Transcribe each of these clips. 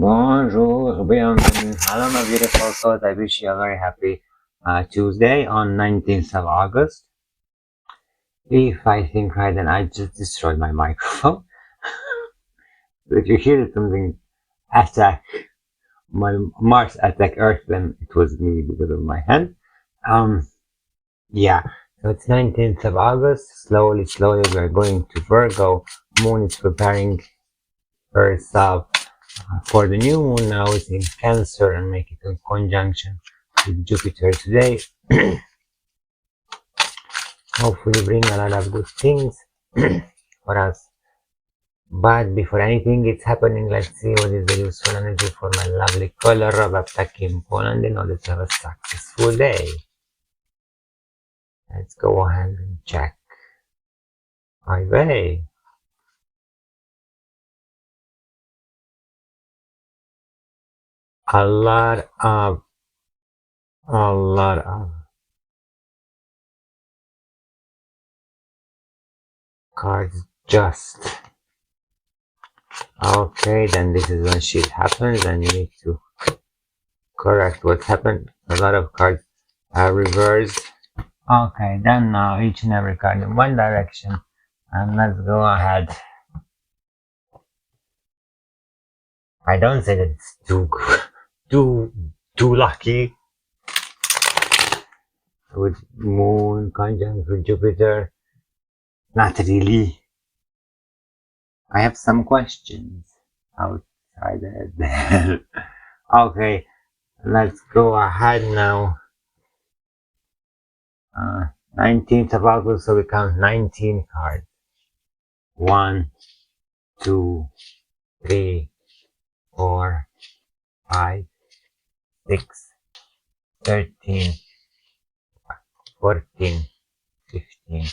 Bonjour, bienvenue. Hello, my beautiful souls. I wish you a very happy uh, Tuesday on 19th of August. If I think right, then I just destroyed my microphone. if you hear something attack, my Mars attack Earth, then it was me because of my hand. Um, yeah. So it's 19th of August. Slowly, slowly, we're going to Virgo. Moon is preparing herself for the new moon now is in Cancer and make it a conjunction with Jupiter today. Hopefully bring a lot of good things for us. But before anything is happening, let's see what is the useful energy for my lovely color of Aptaki in Poland in order to have a successful day. Let's go ahead and check. Hi, a lot of a lot of cards just. Okay then this is when shit happens and you need to correct what happened. A lot of cards are reversed. Okay then now each and every card in one direction. And let's go ahead. I don't say that it's too good too too lucky with moon conjunct with Jupiter. Not really. I have some questions outside that okay, let's go ahead now. Uh, 19th of August, so we count 19 cards. One, two, three, four, five, six, thirteen, fourteen, fifteen,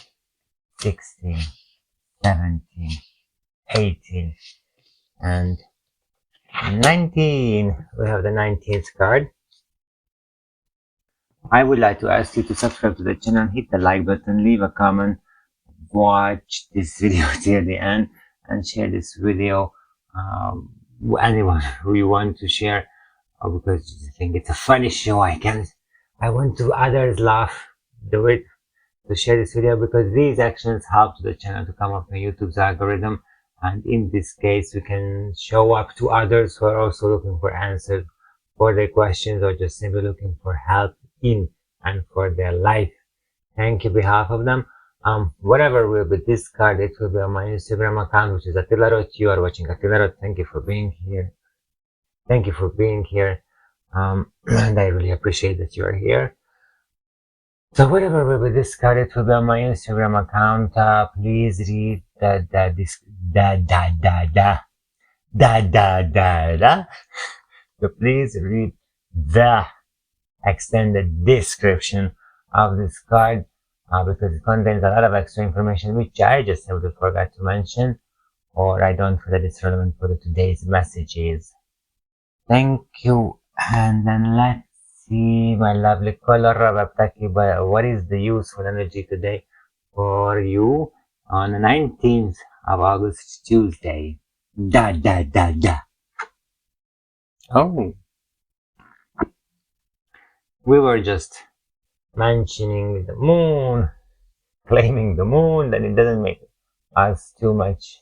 sixteen, seventeen, eighteen, and 19. We have the 19th card. I would like to ask you to subscribe to the channel, hit the like button, leave a comment, watch this video till the end, and share this video um, anyone who you want to share or because you think it's a funny show. I can, I want to others laugh, do it, to share this video because these actions help the channel to come up in YouTube's algorithm. And in this case, we can show up to others who are also looking for answers for their questions or just simply looking for help in and for their life. Thank you behalf of them. Um, whatever will be discarded it will be on my Instagram account, which is Attila You are watching Attila Thank you for being here thank you for being here um, and I really appreciate that you are here. So whatever will be discarded will be on my Instagram account. Uh, please read the the this da da da da da da da da. So please read the extended description of this card uh, because it contains a lot of extra information which I just simply forgot to mention or I don't feel that it's relevant for today's messages. Thank you. And then let's see my lovely color of What is the useful energy today for you on the 19th of August, Tuesday? Da, da, da, da. Oh. We were just mentioning the moon, claiming the moon, then it doesn't make us too much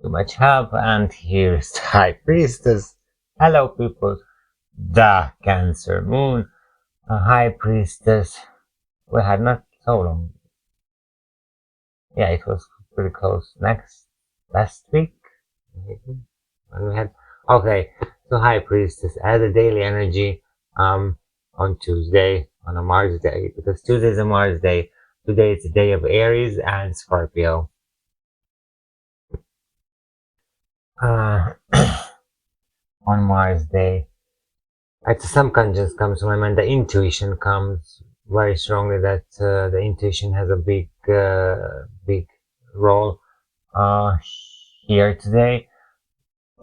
too much help. And here's the High Priestess Hello, people. The Cancer Moon, a High Priestess. We had not so long. Yeah, it was pretty close. Next, last week, maybe we had. Okay, so High Priestess as a daily energy um on Tuesday on a Mars day because Tuesday is a Mars day. Today is the day of Aries and Scorpio. Uh, on Mars Day. At some conscience comes to my mind, the intuition comes very strongly that uh, the intuition has a big, uh, big role uh, here today.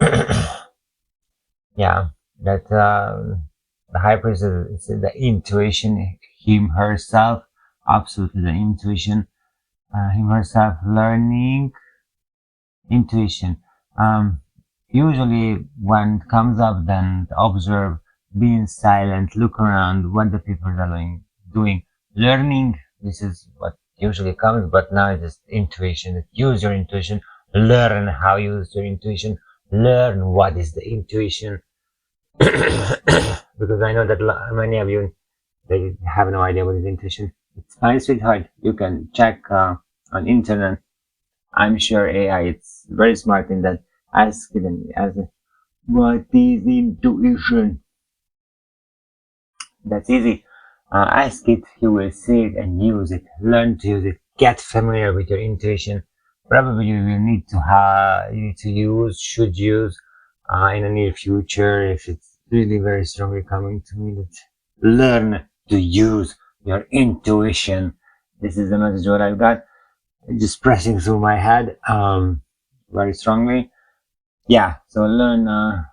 yeah, that um, the high priestess the intuition, him herself, absolutely the intuition, uh, him herself learning intuition. Um, usually when it comes up then observe being silent look around what the people are doing doing. Learning this is what usually comes but now it's intuition. Use your intuition. Learn how you use your intuition. Learn what is the intuition. Because i know that many of you they have no idea what is intuition. It's fine sweetheart. You can check uh, on internet. I'm sure ai it's very smart in that ask as what is intuition that's easy. Uh, ask it you will see it and use it. Learn to use it. Get familiar with your intuition. Probably you will need to have you need to use should use uh, in the near future if it's really very strongly coming to me that learn to use your intuition. This is the message what i've got. Just pressing through my head um very strongly yeah so learn uh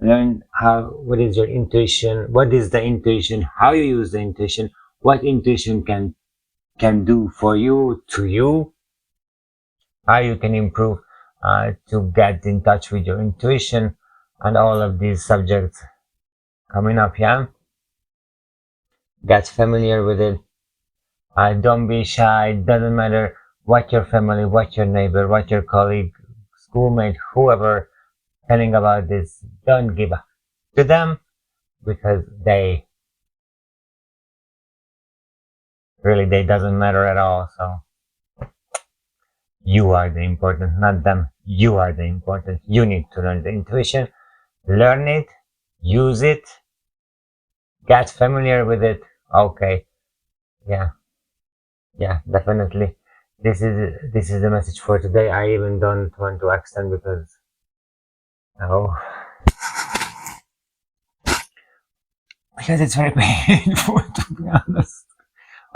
learn how what is your intuition what is the intuition how you use the intuition what intuition can can do for you to you how you can improve uh, to get in touch with your intuition and all of these subjects coming up yeah? Get familiar with it. Uh, don't be shy. It doesn't matter what your family what your neighbor what your colleague schoolmate whoever telling about this don't give up to them because they really they doesn't matter at all so you are the important, not them. You are the important. You need to learn the intuition, learn it, use it, get familiar with it. Okay. Yeah. Yeah, definitely. This is this is the message for today. I even don't want to extend because oh because it's very painful to be honest.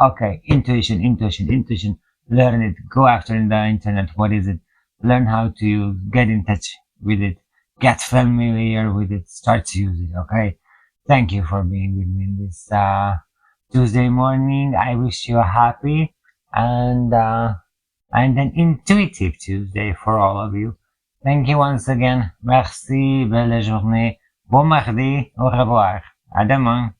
Okay, intuition, intuition, intuition learn it, go after in the internet. What is it? Learn how to get in touch with it, get familiar with it, start to use it. Okay. Thank you for being with me this uh, Tuesday morning. I wish you a happy and uh, and an intuitive Tuesday for all of you. Thank you once again. Merci. Belle journée. Bon mardi. Au revoir. À demain.